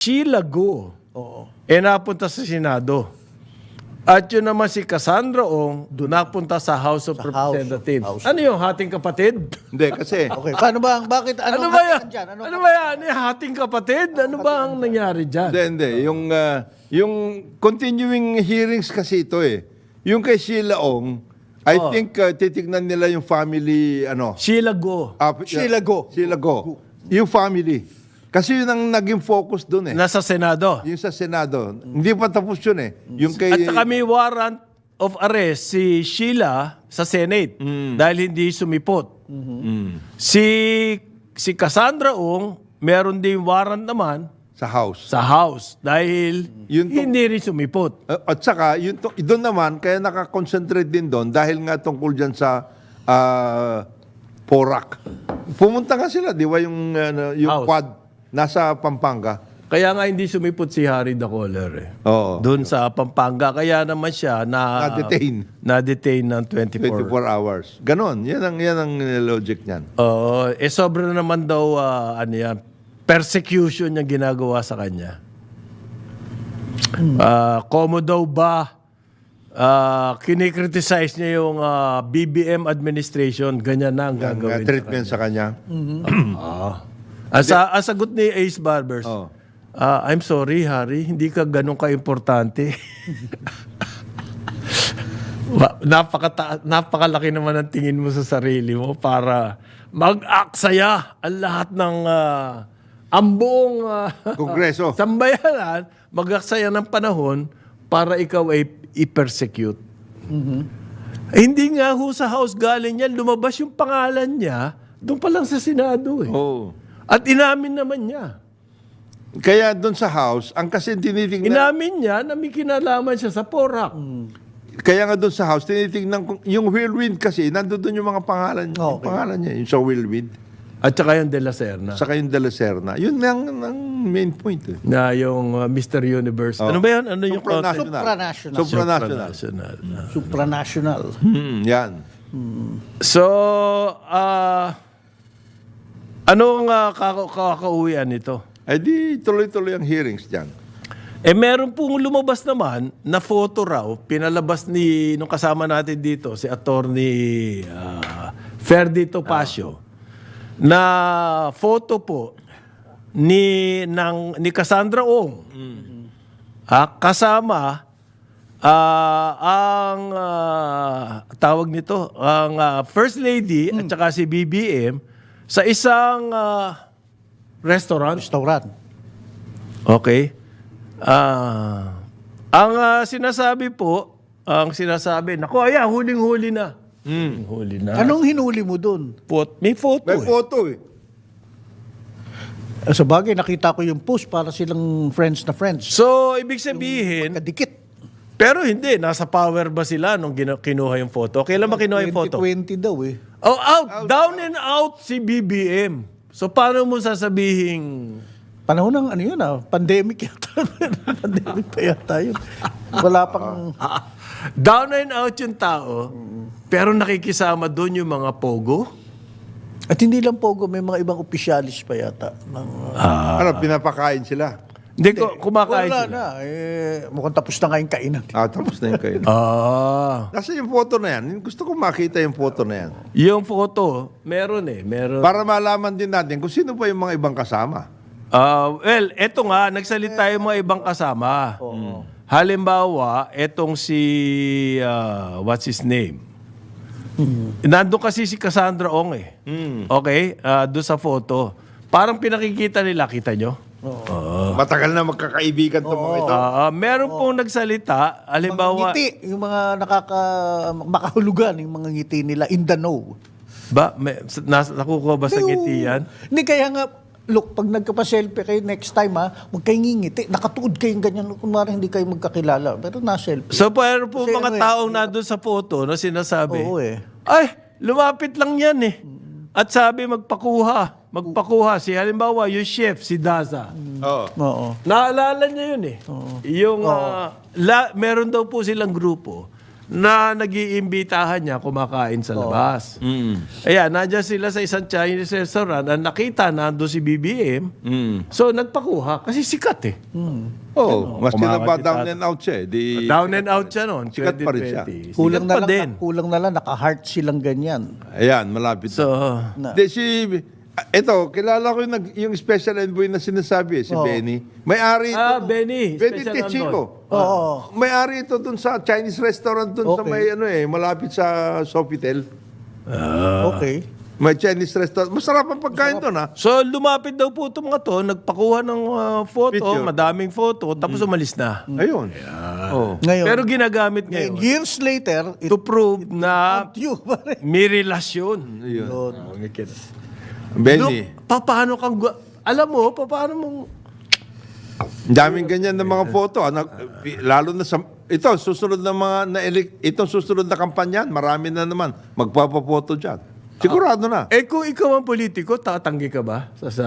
Sheila Go Oo. eh napunta sa Senado. At yun naman si Cassandra Ong napunta sa House of Sa House of- Representatives. House. Ano yung hating kapatid? Hindi, kasi Okay, paano ba ang bakit Ano, ano, ba yan? dyan? Ano, Ano, ba yan? Eh, hating kapatid? Ano ba ang nangyari dyan? Hindi, hindi. Yung, ah, yung continuing hearings kasi ito eh. Yung kay Sheila Ong, I Oh. think ah, titignan nila yung family, ano. Sheila Go. ah, Sheila Go. Sheila Go. Yung family. Kasi yun ang naging focus doon eh. Nasa Senado. yung sa Senado. Hindi pa tapos yun eh. Yung kay... At saka may warrant of arrest si Sheila sa Senate dahil hindi sumipot. Si si Cassandra Ong, meron din warrant naman sa House. sa House dahil Yun to- hindi rin sumipot. Uh, At saka, yun to, doon naman, kaya nakakonsentrate din doon dahil nga tungkol dyan sa ah, Porac. Pumunta nga sila, di ba, yung, ano, yung House. quad nasa Pampanga. Kaya nga hindi sumipot si Harry Dacoler eh. Oo. Doon sa Pampanga. Kaya naman siya na... Na-detain. Na-detain ng 24. 24 hours. Ganon. Yan ang, yan ang logic niyan. Oo. eh, sobra naman daw, ah, ano yan, persecution yung ginagawa sa kanya. Ah, komo daw ba ah, kinikriticize niya yung ah, BBM administration, ganyan na ang Ang uh, gagawin. treatment sa kanya. Sa, ang sagot ni Ace Barbers, Oo. ah, I'm sorry, Harry, hindi ka ganun ka-importante. Wa- Napaka napakalaki naman ang tingin mo sa sarili mo para mag-aksaya ang lahat ng ah, ang buong ah, Kongreso. sambayanan, mag-aksaya ng panahon para ikaw ay i-persecute. Eh, hindi nga ho sa House galing yan, lumabas yung pangalan niya, doon pa lang sa Senado eh. Oo. At inamin naman niya. Kaya doon sa House, ang kasi tinitingnan... Inamin niya na may kinalaman siya sa PORAC. Kaya nga doon sa House, tinitingnan kung... Yung whirlwind kasi, nandun doon yung mga pangalan, yung Okay. pangalan niya. Yung sa whirlwind. At saka yung De La Serna. Saka yung De La Serna. Yun ang, ang main point. Eh. Na yung uh, Mr. Universe. Ano ba yan? Ano yung concept? Supranational. Supranational. Supranational. Supranational. Supranational. Hmm, yan. So, ah anong uh, kakauwian nito? Eh di tuloy-tuloy ang hearings dyan. Eh meron pong lumabas naman na photo raw, pinalabas ni nung kasama natin dito si attorney uh, Ferdi Topacio na photo po ni ng ni Cassandra Ong. Ah, kasama ah, ang ah, tawag nito, ang ah, First Lady at saka si BBM sa isang ah, restaurant. Restaurant. Okay. Ah, ang ah, sinasabi po, ang sinasabi, nako, ayan, huling-huli na. Huli na. Anong hinuli mo dun? Pot, may photo. May eh. photo eh. Eh, Sa bagay, nakita ko yung post para silang friends na friends. So, ibig sabihin, Kadikit. pero hindi, nasa power ba sila nung gina- kinuha yung photo? Kailan ba kinuha yung photo? 2020 daw eh. Oh, out, down and out si BBM. So, paano mo sasabihin, Panahon ng ano yun ah, pandemic yata. pandemic pa yata yun. Wala pang... down and out yung tao, pero nakikisama doon yung mga pogo? At hindi lang pogo, may mga ibang opisyalis pa yata. Ng, uh, Ano, pinapakain sila. Hindi, ko kumakain wala sila. na. Eh, mukhang tapos na nga yung kainan. Ah, tapos na yung kayo. Ah. Nasa yung photo na yan. Gusto ko makita yung photo na yan. Yung photo, meron eh. Meron. Para malaman din natin kung sino pa yung mga ibang kasama. Ah, well, eto nga, nagsalita yung mga ibang kasama. Halimbawa, etong si, ah, what's his name? Nandun kasi si Cassandra Ong eh. Okay? Ah, doon sa photo. Parang pinakikita nila, kita nyo? Matagal na magkakaibigan itong mga ito. Ah, ah, meron pong nagsalita, Mga halimbawa, ngiti, yung mga nakaka... makahulugan, yung mga ngiti nila in the know. ba, may, nas, nakukuha ba sa ngiti yan? Hindi, kaya nga, look, pag nagkapa-selfie kayo next time ha, huwag kayong ngingiti. Nakatuod kayong ganyan. Kunwari hindi kayo magkakilala. Pero na-selfie. So, pero po Kasi mga ano eh, taong nandun sa photo na sinasabi, Oo eh. ay, lumapit lang yan eh. At sabi, magpakuha. Magpakuha. Si halimbawa, yung chef, si Daza. Oo. Oo. Naalala niya yun eh. Yung, ah, la, meron daw po silang grupo na nag-iimbitahan niya kumakain sa labas. Mm. Ayan, nandiyan sila sa isang Chinese restaurant na nakita nando si BBM. Mm. So, nagpakuha. Kasi sikat eh. Oh, maski na ba Kumakati down and out siya. eh, Di, Down and out siya noon, Sikat pa rin siya. 2020. Kulang Sikat na pa lang, din. kulang na lang, naka-heart silang ganyan. Ayan, malapit. So, Na. Di, si, ah, ito, kilala ko yung, nag- yung special envoy na sinasabi, eh, si Oo. Benny. May-ari ito. Ah, Benny, Benny special Tichico. Oo. May-ari ito dun sa Chinese restaurant dun sa Okay. may ano eh, malapit sa Sofitel. Ah. Okay. May Chinese restaurant. Masarap ang pagkain doon ha. so lumapit daw po itong mga to, nagpakuha ng ah, photo, Picture. madaming photo, tapos umalis na. Ayun. Oh. Ngayon, Pero ginagamit ngayon, ngayon years later, it to prove na you pa rin. may relasyon. Ayun. Yun. Benny. Look, pa, paano kang... gwa- Alam mo, pa, paano mong... Ang daming ganyan ng mga photo. Ano, lalo na sa... Ito, susunod na mga... Na itong susunod na kampanya, marami na naman magpapapoto dyan. Sigurado na. Eh kung ikaw ang politiko, tatanggi ka ba? Sa, sa...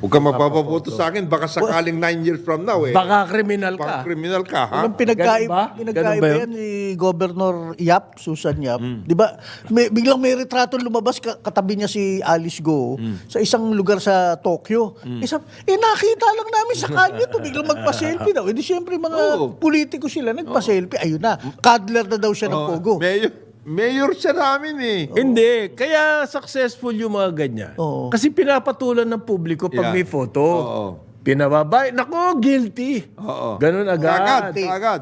Huwag ka magpapapoto sa akin, baka sakaling nine years from now eh. Baka kriminal Baka ka. criminal ka, ha? Anong pinagkaib, Ganun ba? pinagkaiba Ganun ba yun? yan ni Governor Yap, Susan Yap. Hmm. Di ba? May, biglang may retrato lumabas, ka- katabi niya si Alice Go Hmm. sa isang lugar sa Tokyo. Eh, sab- eh, nakita lang namin sa kanya to, biglang magpa-selfie daw. Eh, di syempre mga politiko sila, nagpa-selfie. Ayun na, cuddler na daw siya ng pogo. Mayor, mayor siya namin eh. Hindi. Kaya successful yung mga ganyan. Oo. Kasi pinapatulan ng publiko pag Yeah. may photo. Oo. Pinababay. Nako, guilty. Oo. Ganun agad. Agad, agad.